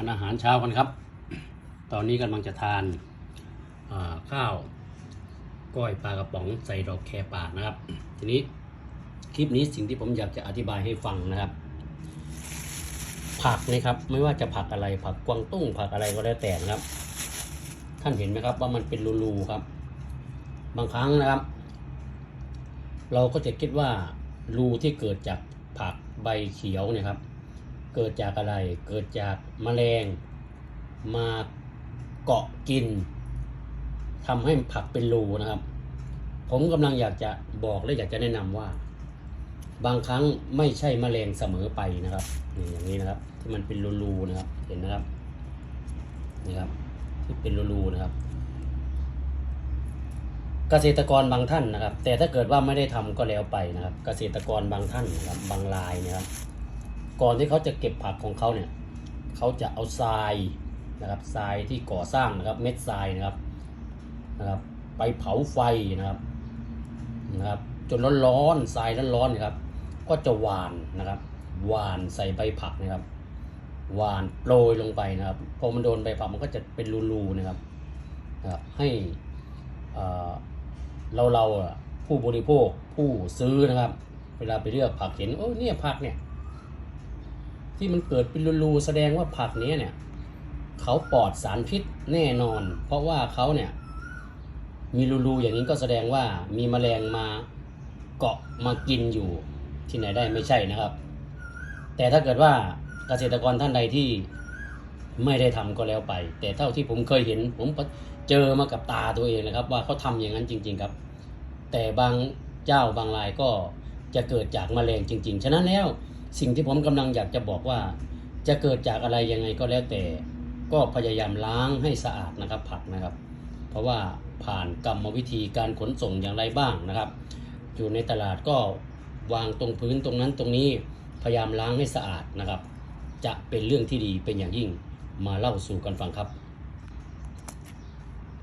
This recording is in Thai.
านอาหารเช้ากันครับ ตอนนี้กำลังจะทานาข้าวก้อยปลากระป๋องใส่ดอกแคป่านะครับ ทีนี้คลิปนี้สิ่งที่ผมอยากจะอธิบายให้ฟังนะครับ ผักนะครับไม่ว่าจะผักอะไรผักกวางตุ้งผักอะไรก็แล้วแต่นะครับ ท่านเห็นไหมครับว่ามันเป็นรูๆครับ บางครั้งนะครับ เราก็จะคิดว่ารูที่เกิดจากผักใบเขียวเนี่ยครับ เกิดจากอะไร เกิดจากแมลง มาเกาะกินทำให้ผักเป็นรูนะครับ ผมกำลังอยากจะบอกและอยากจะแนะนำว่า บางครั้งไม่ใช่แมลงเสมอไปนะครับนี่อย่างนี้นะครับ ที่มันเป็นรูๆนะครับ เห็นนะครับนี่ครับ ที่เป็นรูๆนะครับ เกษตรกรบางท่านนะครับ แต่ถ้าเกิดว่าไม่ได้ทำก็แล้วไปนะครับ เกษตรกรบางท่านนะครับ บางรายนะครับ ก่อนที่เขาจะเก็บผักของเขาเนี่ยเขาจะเอาทรายนะครับทรายที่ก่อสร้างนะครับเม็ดทรายนะครับนะครับไปเผาไฟนะครับนะครับจนร้อนๆทรายร้อนๆนะครับ ก็จะหวานนะครับหวานใส่ใบผักนะครับหวานโปรยลงไปนะครับพอมันโดนใบผักมันก็จะเป็นรูๆนะครับนะครับให้เราเราๆผู้บริโภคผู้ซื้อนะครับ เวลาไปเลือกผักเห็นโอ้เนี่ยผักเนี่ย ที่มันเกิดเป็นรูๆแสดงว่าผักนี้เนี่ยเขาปลอดสารพิษแน่นอน เพราะว่าเขาเนี่ยมีรูๆอย่างนี้ก็แสดงว่ามีแมลงมาเกาะมากินอยู่ที่ไหนได้ไม่ใช่นะครับ แต่ถ้าเกิดว่าเกษตรกรท่านใดที่ไม่ได้ทำก็แล้วไป แต่เท่าที่ผมเคยเห็น ผมเจอมากับตาตัวเองนะครับ ว่าเขาทำอย่างนั้นจริง ๆครับ แต่บางเจ้าบางรายก็จะเกิดจากแมลงจริง ๆ ฉะนั้นแล้ว สิ่งที่ผมกำลังอยากจะบอกว่า จะเกิดจากอะไรยังไงก็แล้วแต่ ก็พยายามล้างให้สะอาดนะครับผักนะครับ เพราะว่าผ่านกรรมวิธีการขนส่งอย่างไรบ้างนะครับ อยู่ในตลาดก็วางตรงพื้นตรงนั้นตรงนี้พยายามล้างให้สะอาดนะครับ จะเป็นเรื่องที่ดีเป็นอย่างยิ่งมาเล่าสู่กันฟังครับ